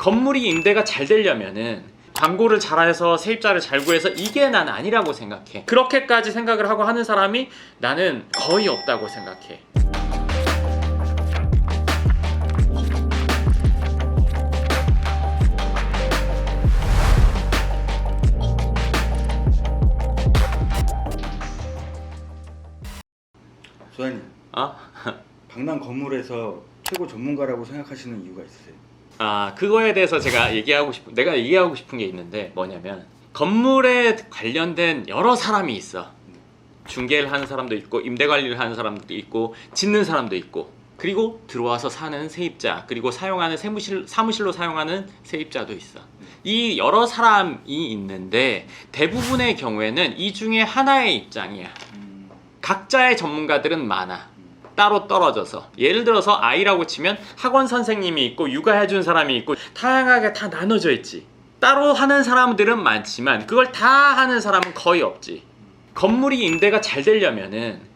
건물이 임대가 잘 되려면은 광고를 잘해서 세입자를 잘 구해서 이게 난 아니라고 생각해. 그렇게까지 생각을 하고 하는 사람이 나는 거의 없다고 생각해. 소장님, 아, 방남 건물에서 최고 전문가라고 생각하시는 이유가 있으세요? 아 그거에 대해서 제가 얘기하고 싶은 내가 얘기하고 싶은 게 있는데 뭐냐면 건물에 관련된 여러 사람이 있어. 중개를 하는 사람도 있고 임대 관리를 하는 사람도 있고 짓는 사람도 있고 그리고 들어와서 사는 세입자 그리고 사용하는 세무실 사무실로 사용하는 세입자도 있어. 이 여러 사람이 있는데 대부분의 경우에는 이 중에 하나의 입장이야. 음, 각자의 전문가들은 많아. 따로 떨어져서. 예를 들어서 아이라고 치면 학원 선생님이 있고 육아해준 사람이 있고 다양하게 다 나눠져 있지. 따로 하는 사람들은 많지만 그걸 다 하는 사람은 거의 없지. 건물이 임대가 잘 되려면은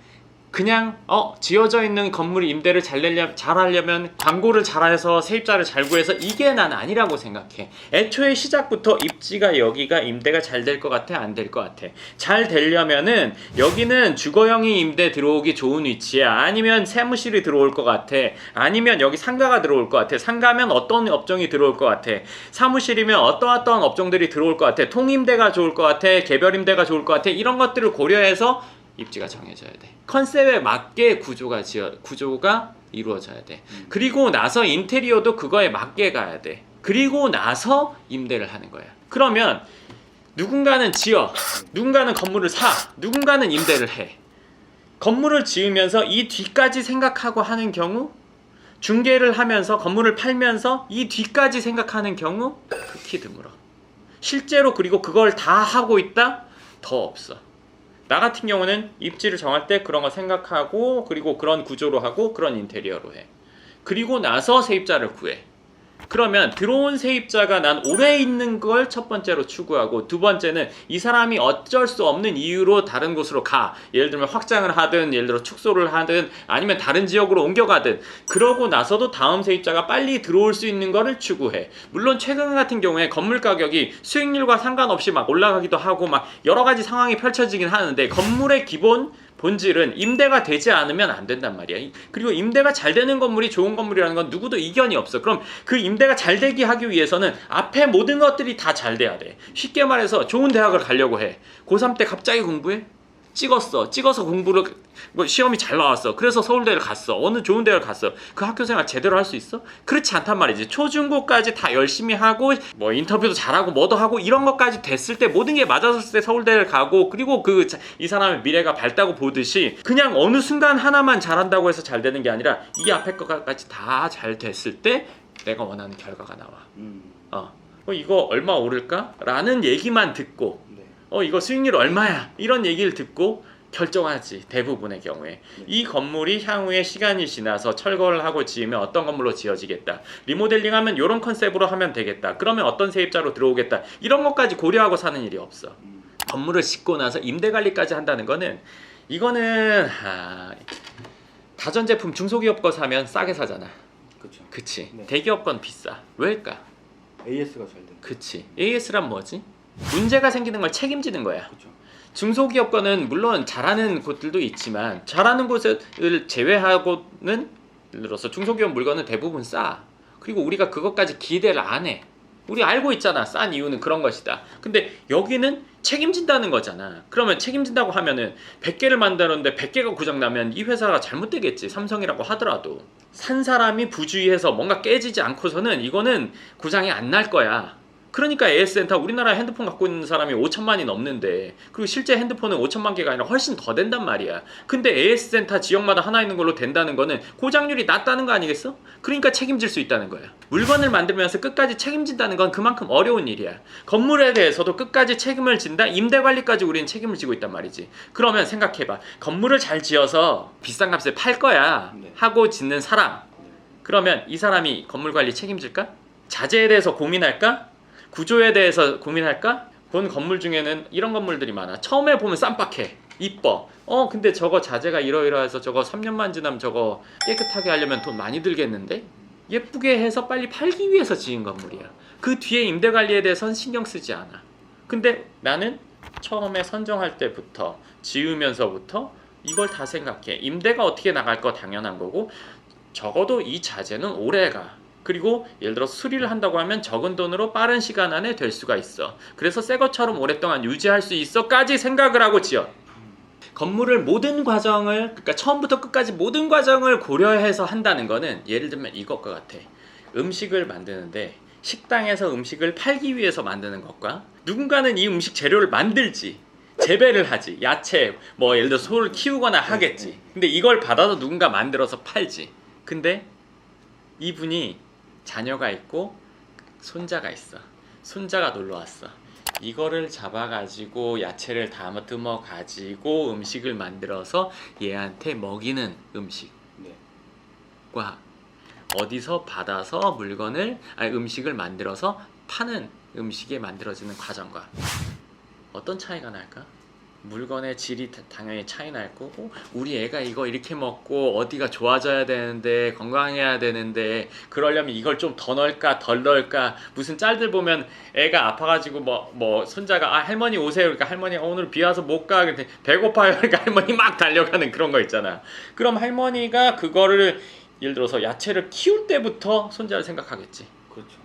그냥 어 지어져 있는 건물이 임대를 잘 내려 잘 하려면 광고를 잘 해서 세입자를 잘 구해서 이게 난 아니라고 생각해. 애초에 시작부터 입지가 여기가 임대가 잘 될 것 같아 안 될 것 같아. 잘 되려면은 여기는 주거형이 임대 들어오기 좋은 위치야. 아니면 사무실이 들어올 것 같아. 아니면 여기 상가가 들어올 것 같아. 상가면 어떤 업종이 들어올 것 같아. 사무실이면 어떠어떠한 업종들이 들어올 것 같아. 통임대가 좋을 것 같아. 개별임대가 좋을 것 같아. 이런 것들을 고려해서 입지가 정해져야 돼. 컨셉에 맞게 구조가 지어 구조가 이루어져야 돼. 그리고 나서 인테리어도 그거에 맞게 가야 돼. 그리고 나서 임대를 하는 거야. 그러면 누군가는 지어, 누군가는 건물을 사, 누군가는 임대를 해. 건물을 지으면서 이 뒤까지 생각하고 하는 경우, 중개를 하면서 건물을 팔면서 이 뒤까지 생각하는 경우 극히 드물어. 실제로 그리고 그걸 다 하고 있다? 더 없어. 나 같은 경우는 입지를 정할 때 그런 거 생각하고 그리고 그런 구조로 하고 그런 인테리어로 해. 그리고 나서 세입자를 구해. 그러면 들어온 세입자가 난 오래 있는 걸 첫 번째로 추구하고 두 번째는 이 사람이 어쩔 수 없는 이유로 다른 곳으로 가. 예를 들면 확장을 하든 예를 들어 축소를 하든 아니면 다른 지역으로 옮겨가든 그러고 나서도 다음 세입자가 빨리 들어올 수 있는 거를 추구해. 물론 최근 같은 경우에 건물 가격이 수익률과 상관없이 막 올라가기도 하고 막 여러 가지 상황이 펼쳐지긴 하는데 건물의 기본 본질은 임대가 되지 않으면 안 된단 말이야. 이- 그리고 임대가 잘 되는 건물이 좋은 건물이라는 건 누구도 이견이 없어. 그럼 그 임대가 잘 되게 하기 위해서는 앞에 모든 것들이 다 잘 돼야 돼. 쉽게 말해서 좋은 대학을 가려고 해. 고3 때 갑자기 공부해? 찍었어. 찍어서 공부를 뭐 시험이 잘 나왔어. 그래서 서울대를 갔어. 어느 좋은 대학을 갔어. 그 학교 생활 제대로 할 수 있어? 그렇지 않단 말이지. 초중고까지 다 열심히 하고 뭐 인터뷰도 잘하고 뭐도 하고 이런 것까지 됐을 때 모든 게 맞았을 때 서울대를 가고 그리고 그 이 사람의 미래가 밝다고 보듯이 그냥 어느 순간 하나만 잘한다고 해서 잘 되는 게 아니라 이 앞에 것까지 다 잘 됐을 때 내가 원하는 결과가 나와. 음, 어. 어, 이거 얼마 오를까? 라는 얘기만 듣고 네. 어 이거 수익률 얼마야? 이런 얘기를 듣고 결정하지 대부분의 경우에. 이 건물이 향후에 시간이 지나서 철거를 하고 지으면 어떤 건물로 지어지겠다. 리모델링하면 이런 컨셉으로 하면 되겠다. 그러면 어떤 세입자로 들어오겠다. 이런 것까지 고려하고 사는 일이 없어. 음, 건물을 짓고 나서 임대 관리까지 한다는 거는 이거는 아, 다전제품 중소기업 거 사면 싸게 사잖아. 그렇죠. 그치? 네. 대기업 건 비싸. 왜일까? AS가 잘 돼. 그치. AS란 뭐지 문제가 생기는 걸 책임지는 거야 그렇죠. 중소기업 거는 물론 잘하는 곳들도 있지만 잘하는 곳을 제외하고는 예를 들어서 중소기업 물건은 대부분 싸. 그리고 우리가 그것까지 기대를 안 해. 우리 알고 있잖아. 싼 이유는 그런 것이다. 근데 여기는 책임진다는 거잖아. 그러면 책임진다고 하면은 100개를 만드는데 100개가 고장나면 이 회사가 잘못되겠지. 삼성이라고 하더라도. 산 사람이 부주의해서 뭔가 깨지지 않고서는 이거는 고장이 안 날 거야. 그러니까 AS센터 우리나라 핸드폰 갖고 있는 사람이 5천만이 넘는데 그리고 실제 핸드폰은 5천만 개가 아니라 훨씬 더 된단 말이야. 근데 AS센터 지역마다 하나 있는 걸로 된다는 거는 고장률이 낮다는 거 아니겠어? 그러니까 책임질 수 있다는 거야. 물건을 만들면서 끝까지 책임진다는 건 그만큼 어려운 일이야. 건물에 대해서도 끝까지 책임을 진다. 임대 관리까지 우리는 책임을 지고 있단 말이지. 그러면 생각해봐. 건물을 잘 지어서 비싼 값에 팔 거야. 네. 하고 짓는 사람. 그러면 이 사람이 건물 관리 책임질까? 자재에 대해서 고민할까? 구조에 대해서 고민할까? 본 건물 중에는 이런 건물들이 많아. 처음에 보면 쌈박해. 이뻐. 어, 근데 저거 자재가 이러이러해서 저거 3년만 지나면 저거 깨끗하게 하려면 돈 많이 들겠는데? 예쁘게 해서 빨리 팔기 위해서 지은 건물이야. 그 뒤에 임대 관리에 대해서는 신경 쓰지 않아. 근데 나는 처음에 선정할 때부터 지으면서부터 이걸 다 생각해. 임대가 어떻게 나갈 거 당연한 거고 적어도 이 자재는 오래가. 그리고 예를 들어 수리를 한다고 하면 적은 돈으로 빠른 시간 안에 될 수가 있어. 그래서 새 것처럼 오랫동안 유지할 수 있어까지 생각을 하고 지어. 건물을 모든 과정을 그러니까 처음부터 끝까지 모든 과정을 고려해서 한다는 거는 예를 들면 이것과 같아. 음식을 만드는데 식당에서 음식을 팔기 위해서 만드는 것과 누군가는 이 음식 재료를 만들지 재배를 하지 야채 뭐 예를 들어 소를 키우거나 하겠지 근데 이걸 받아서 누군가 만들어서 팔지 근데 이분이 자녀가 있고 손자가 있어 손자가 놀러 왔어 이거를 잡아 가지고 야채를 담아듬어 가지고 음식을 만들어서 얘한테 먹이는 음식과 네. 어디서 받아서 물건을 아니 음식을 만들어서 파는 음식에 만들어지는 과정과 어떤 차이가 날까? 물건의 질이 다- 당연히 차이 날 거고 우리 애가 이거 이렇게 먹고 어디가 좋아져야 되는데 건강해야 되는데 그러려면 이걸 좀 더 넣을까 덜 넣을까? 무슨 짤들 보면 애가 아파가지고 뭐뭐 손자가 아 할머니 오세요. 그러니까 할머니 오늘 비 와서 못 가. 근데 배고파요. 그러니까 할머니 막 달려가는 그런 거 있잖아. 그럼 할머니가 그거를 예를 들어서 야채를 키울 때부터 손자를 생각하겠지. 그렇죠.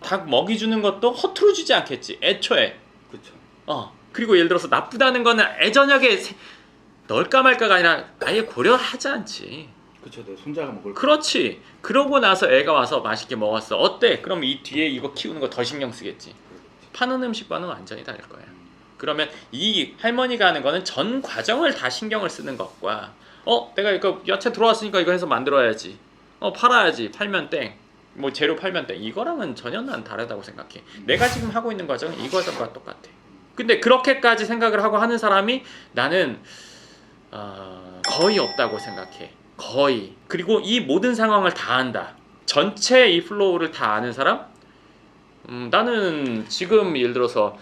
닭 먹이 주는 것도 허투루 주지 않겠지. 애초에. 그렇죠. 어 그리고 예를 들어서 나쁘다는 거는 애저녁에 세- 넣을까 말까가 아니라 아예 고려하지 않지. 그렇죠. 내 손자가 먹을 거. 그렇지. 그러고 나서 애가 와서 맛있게 먹었어. 어때? 그럼 이 뒤에 이거 키우는 거 더 신경 쓰겠지. 파는 음식과는 완전히 다를 거야. 그러면 이 할머니가 하는 거는 전 과정을 다 신경을 쓰는 것과 어 내가 이거 야채 들어왔으니까 이거 해서 만들어야지. 어 팔아야지. 팔면 땡뭐 재료 팔면 땡. 이거랑은 전혀 난 다르다고 생각해. 내가 지금 하고 있는 과정은 이 과정과 똑같아 근데 그렇게까지 생각을 하고 하는 사람이 나는 어, 거의 없다고 생각해. 거의. 그리고 이 모든 상황을 다 안다. 전체 이 플로우를 다 아는 사람? 음, 나는 지금 예를 들어서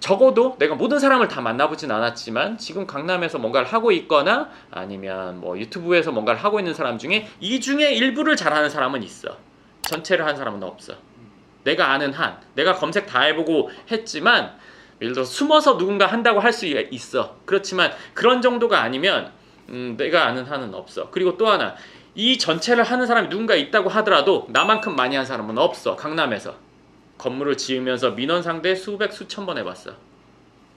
적어도 내가 모든 사람을 다 만나보진 않았지만 지금 강남에서 뭔가를 하고 있거나 아니면 뭐 유튜브에서 뭔가를 하고 있는 사람 중에 이 중에 일부를 잘하는 사람은 있어. 전체를 한 사람은 없어. 내가 아는 한, 내가 검색 다 해보고 했지만 예를 들어 숨어서 누군가 한다고 할 수 있어. 그렇지만 그런 정도가 아니면 음, 내가 아는 한은 없어. 그리고 또 하나 이 전체를 하는 사람이 누군가 있다고 하더라도 나만큼 많이 한 사람은 없어. 강남에서. 건물을 지으면서 민원 상대 수백 수천 번 해봤어.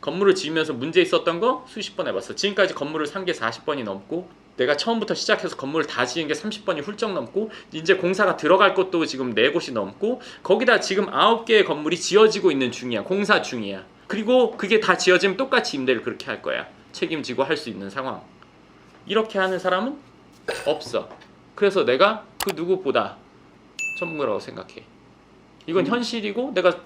건물을 지으면서 문제 있었던 거 수십 번 해봤어. 지금까지 건물을 산 게 40번이 넘고 내가 처음부터 시작해서 건물을 다 지은 게 30번이 훌쩍 넘고 이제 공사가 들어갈 것도 지금 네 곳이 넘고 거기다 지금 아홉 개의 건물이 지어지고 있는 중이야. 공사 중이야. 그리고 그게 다 지어지면 똑같이 임대를 그렇게 할 거야. 책임지고 할 수 있는 상황. 이렇게 하는 사람은 없어. 그래서 내가 그 누구보다 전문가라고 생각해. 이건 현실이고 내가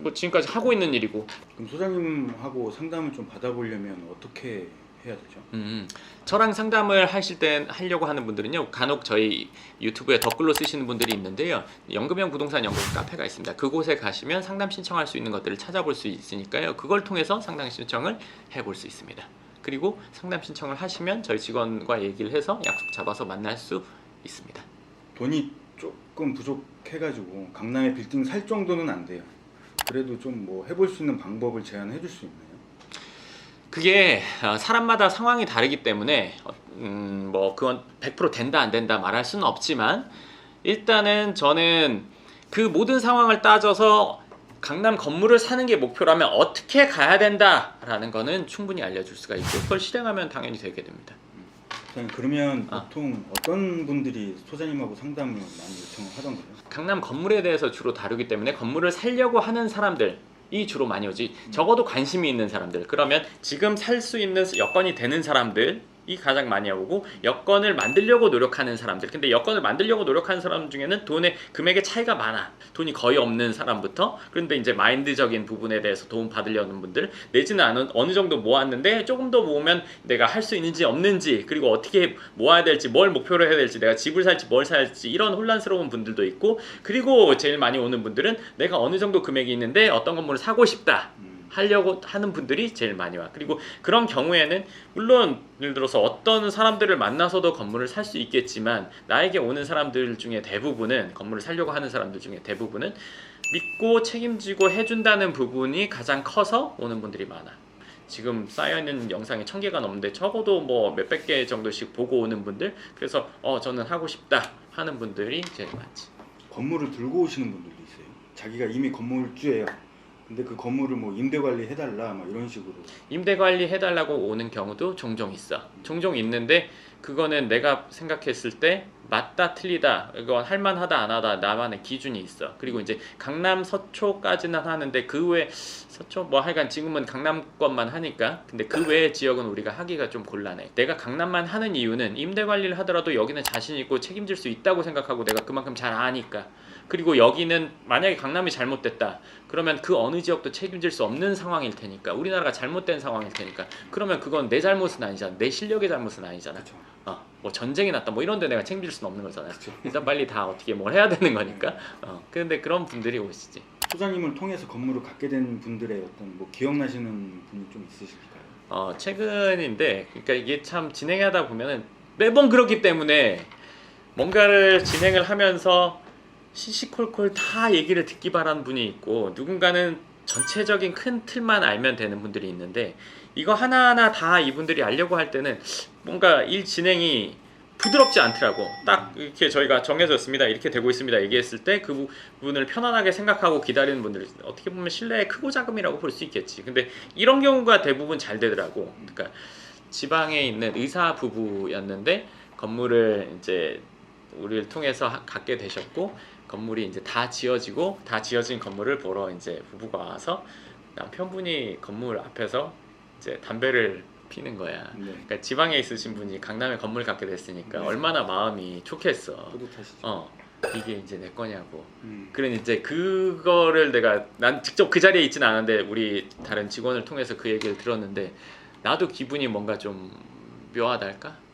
뭐 지금까지 하고 있는 일이고. 그럼 소장님하고 상담을 좀 받아보려면 어떻게 해야 되죠? 음, 저랑 상담을 하실 때 하려고 하는 분들은요 간혹 저희 유튜브에 댓글로 쓰시는 분들이 있는데요 연금형 부동산 연금 카페가 있습니다 그곳에 가시면 상담 신청할 수 있는 것들을 찾아볼 수 있으니까요 그걸 통해서 상담 신청을 해볼 수 있습니다 그리고 상담 신청을 하시면 저희 직원과 얘기를 해서 약속 잡아서 만날 수 있습니다 돈이 조금 부족해가지고 강남에 빌딩 살 정도는 안 돼요. 그래도 좀 뭐 해볼 수 있는 방법을 제안해 줄 수 있나요? 그게 어, 사람마다 상황이 다르기 때문에 어, 음, 뭐 그건 100% 된다 안 된다 말할 수는 없지만 일단은 저는 그 모든 상황을 따져서 강남 건물을 사는 게 목표라면 어떻게 가야 된다라는 거는 충분히 알려줄 수가 있고 그걸 실행하면 당연히 되게 됩니다. 그러면 아. 보통 어떤 분들이 소장님하고 상담을 많이 요청을 하던가요? 강남 건물에 대해서 주로 다루기 때문에 건물을 살려고 하는 사람들 이 주로 많이 오지. 적어도 관심이 있는 사람들. 그러면 지금 살 수 있는 여건이 되는 사람들 이 가장 많이 오고 여건을 만들려고 노력하는 사람들. 근데 여건을 만들려고 노력하는 사람 중에는 돈의 금액의 차이가 많아. 돈이 거의 없는 사람부터. 그런데 이제 마인드적인 부분에 대해서 도움 받으려는 분들. 내지는 않은 어느 정도 모았는데 조금 더 모으면 내가 할 수 있는지 없는지 그리고 어떻게 모아야 될지 뭘 목표로 해야 될지 내가 집을 살지 뭘 살지 이런 혼란스러운 분들도 있고. 그리고 제일 많이 오는 분들은 내가 어느 정도 금액이 있는데 어떤 건물을 사고 싶다. 음, 하려고 하는 분들이 제일 많이 와. 그리고 그런 경우에는 물론 예를 들어서 어떤 사람들을 만나서도 건물을 살 수 있겠지만 나에게 오는 사람들 중에 대부분은 건물을 살려고 하는 사람들 중에 대부분은 믿고 책임지고 해준다는 부분이 가장 커서 오는 분들이 많아. 지금 쌓여있는 영상이 천 개가 넘는데 적어도 뭐 몇백 개 정도씩 보고 오는 분들 그래서 어 저는 하고 싶다 하는 분들이 제일 많지. 건물을 들고 오시는 분들도 있어요. 자기가 이미 건물주예요. 근데 그 건물을 뭐 임대 관리 해달라 막 이런 식으로. 임대 관리 해달라고 오는 경우도 종종 있어. 종종 있는데 그거는 내가 생각했을 때 맞다 틀리다 이건 할만하다 안 하다 나만의 기준이 있어. 그리고 이제 강남 서초까지는 하는데 그 외 서초 뭐 하여간 지금은 강남권만 하니까 근데 그 외의 지역은 우리가 하기가 좀 곤란해. 내가 강남만 하는 이유는 임대 관리를 하더라도 여기는 자신 있고 책임질 수 있다고 생각하고 내가 그만큼 잘 아니까. 그리고 여기는 만약에 강남이 잘못됐다. 그러면 그 어느 지역도 책임질 수 없는 상황일 테니까 우리나라가 잘못된 상황일 테니까 그러면 그건 내 잘못은 아니잖아 내 실력의 잘못은 아니잖아 그렇죠. 어, 뭐 전쟁이 났다 뭐 이런데 내가 책임질 수는 없는 거잖아 그렇죠. 일단 빨리 다 어떻게 뭘 해야 되는 거니까 어, 근데 그런 분들이 오시지 소장님을 통해서 건물을 갖게 된 분들의 어떤 뭐 기억나시는 분이 좀 있으실까요? 어, 최근인데 그러니까 이게 참 진행하다 보면은 매번 그렇기 때문에 뭔가를 진행을 하면서 시시콜콜 다 얘기를 듣기 바라는 분이 있고 누군가는 전체적인 큰 틀만 알면 되는 분들이 있는데 이거 하나하나 다 이분들이 알려고 할 때는 뭔가 일 진행이 부드럽지 않더라고. 딱 이렇게 저희가 정해졌습니다. 이렇게 되고 있습니다. 얘기했을 때 그 부분을 편안하게 생각하고 기다리는 분들 어떻게 보면 신뢰의 크고 작음이라고 볼 수 있겠지. 근데 이런 경우가 대부분 잘 되더라고. 그러니까 지방에 있는 의사 부부였는데 건물을 이제 우리를 통해서 하- 갖게 되셨고 건물이 이제 다 지어지고 다 지어진 건물을 보러 이제 부부가 와서 남편분이 건물 앞에서 이제 담배를 피는 거야. 네. 그러니까 지방에 있으신 분이 강남에 건물 갖게 됐으니까 네. 얼마나 마음이 좋겠어. 뿌듯하시죠. 어 이게 이제 내 거냐고. 음. 그런 이제 그거를 내가 난 직접 그 자리에 있지는 않은데 우리 다른 직원을 통해서 그 얘기를 들었는데 나도 기분이 뭔가 좀 묘하달까?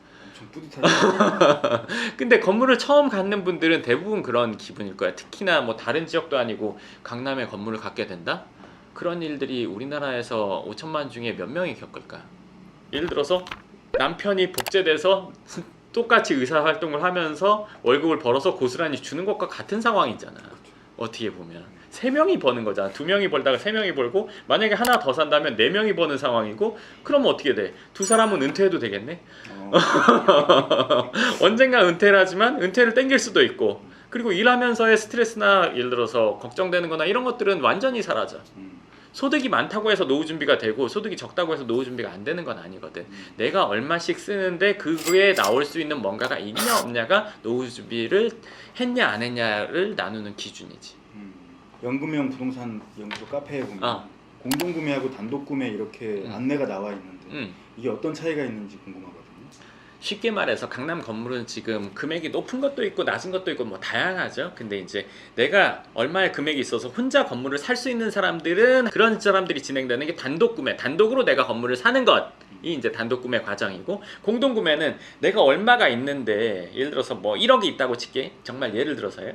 엄청 뿌듯하죠. 근데 건물을 처음 갖는 분들은 대부분 그런 기분일 거야. 특히나 뭐 다른 지역도 아니고 강남에 건물을 갖게 된다? 그런 일들이 우리나라에서 5천만 중에 몇 명이 겪을까? 예를 들어서 남편이 복제돼서 똑같이 의사 활동을 하면서 월급을 벌어서 고스란히 주는 것과 같은 상황이잖아. 어떻게 보면 세 명이 버는 거잖아. 두 명이 벌다가 세 명이 벌고 만약에 하나 더 산다면 네 명이 버는 상황이고 그러면 어떻게 돼? 두 사람은 은퇴해도 되겠네. 어, 언젠가 은퇴를 하지만 은퇴를 땡길 수도 있고 그리고 일하면서의 스트레스나 예를 들어서 걱정되는 거나 이런 것들은 완전히 사라져 음. 소득이 많다고 해서 노후 준비가 되고 소득이 적다고 해서 노후 준비가 안 되는 건 아니거든 내가 얼마씩 쓰는데 그거에 나올 수 있는 뭔가가 있냐 없냐가 노후 준비를 했냐 안 했냐를 나누는 기준이지 음. 연금형 부동산 연구소 카페에 보면 아. 공동 구매하고 단독 구매 이렇게 음. 안내가 나와 있는데 음. 이게 어떤 차이가 있는지 궁금하거든요. 쉽게 말해서 강남 건물은 지금 금액이 높은 것도 있고 낮은 것도 있고 뭐 다양하죠. 근데 이제 내가 얼마의 금액이 있어서 혼자 건물을 살 수 있는 사람들은 그런 사람들이 진행되는 게 단독 구매, 단독으로 내가 건물을 사는 것 이 이제 단독 구매 과정이고 공동 구매는 내가 얼마가 있는데 예를 들어서 뭐 1억이 있다고 칠게 정말 예를 들어서요.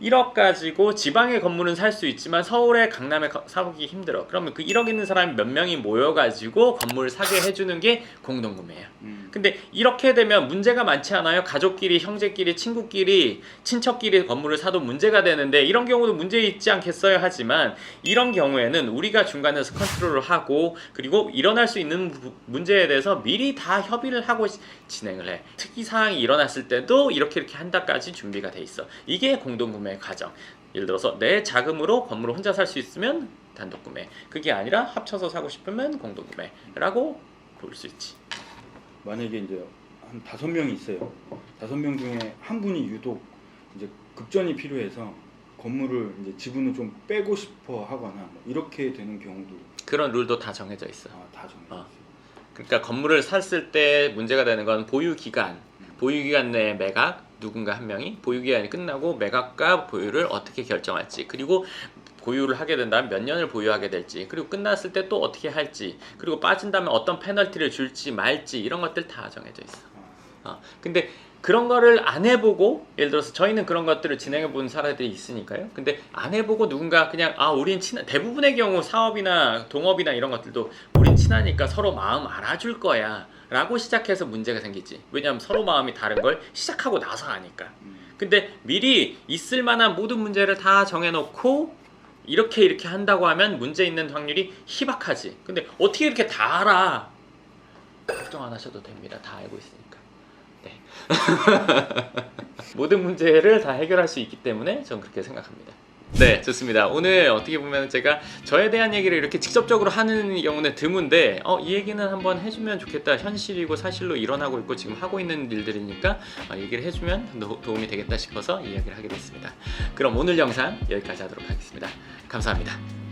1억 가지고 지방의 건물은 살 수 있지만 서울에 강남에 거- 사기 힘들어. 그러면 그 1억 있는 사람이 몇 명이 모여가지고 건물을 사게 해주는 게 공동구매야. 음. 근데 이렇게 되면 문제가 많지 않아요? 가족끼리, 형제끼리, 친구끼리, 친척끼리 건물을 사도 문제가 되는데 이런 경우도 문제 있지 않겠어요? 하지만 이런 경우에는 우리가 중간에서 컨트롤을 하고 그리고 일어날 수 있는 부- 문제에 대해서 미리 다 협의를 하고 시- 진행을 해. 특이 사항이 일어났을 때도 이렇게 이렇게 한다까지 준비가 돼 있어. 이게 공동구매 과정. 예를 들어서 내 자금으로 건물을 혼자 살 수 있으면 단독 구매. 그게 아니라 합쳐서 사고 싶으면 공동 구매라고 볼 수 있지. 만약에 이제 한 다섯 명이 있어요. 다섯 명 중에 한 분이 유독 이제 급전이 필요해서 건물을 이제 지분을 좀 빼고 싶어 하거나 뭐 이렇게 되는 경우도 그런 룰도 다 정해져 있어. 아, 다 정해져 어. 있어요. 그러니까 건물을 샀을 때 문제가 되는 건 보유 기간, 보유 기간 내에 매각 누군가 한 명이 보유 기간이 끝나고 매각과 보유를 어떻게 결정할지 그리고 보유를 하게 된다면 몇 년을 보유하게 될지 그리고 끝났을 때 또 어떻게 할지 그리고 빠진다면 어떤 페널티를 줄지 말지 이런 것들 다 정해져 있어. 어, 근데 그런 거를 안 해보고 예를 들어서 저희는 그런 것들을 진행해 본 사례들이 있으니까요. 근데 안 해보고 누군가 그냥 아 우린 친한 대부분의 경우 사업이나 동업이나 이런 것들도 우린 친하니까 서로 마음 알아줄 거야 라고 시작해서 문제가 생기지. 왜냐하면 서로 마음이 다른 걸 시작하고 나서 아니까. 음. 근데 미리 있을 만한 모든 문제를 다 정해놓고 이렇게 이렇게 한다고 하면 문제 있는 확률이 희박하지. 근데 어떻게 이렇게 다 알아? 걱정 안 하셔도 됩니다. 다 알고 있으니까. 네. 모든 문제를 다 해결할 수 있기 때문에 저는 그렇게 생각합니다. 네, 좋습니다. 오늘 어떻게 보면 제가 저에 대한 얘기를 이렇게 직접적으로 하는 경우는 드문데, 어, 이 얘기는 한번 해주면 좋겠다. 현실이고 사실로 일어나고 있고 지금 하고 있는 일들이니까 어, 얘기를 해주면 도, 도움이 되겠다 싶어서 이 이야기를 하게 됐습니다. 그럼 오늘 영상 여기까지 하도록 하겠습니다. 감사합니다.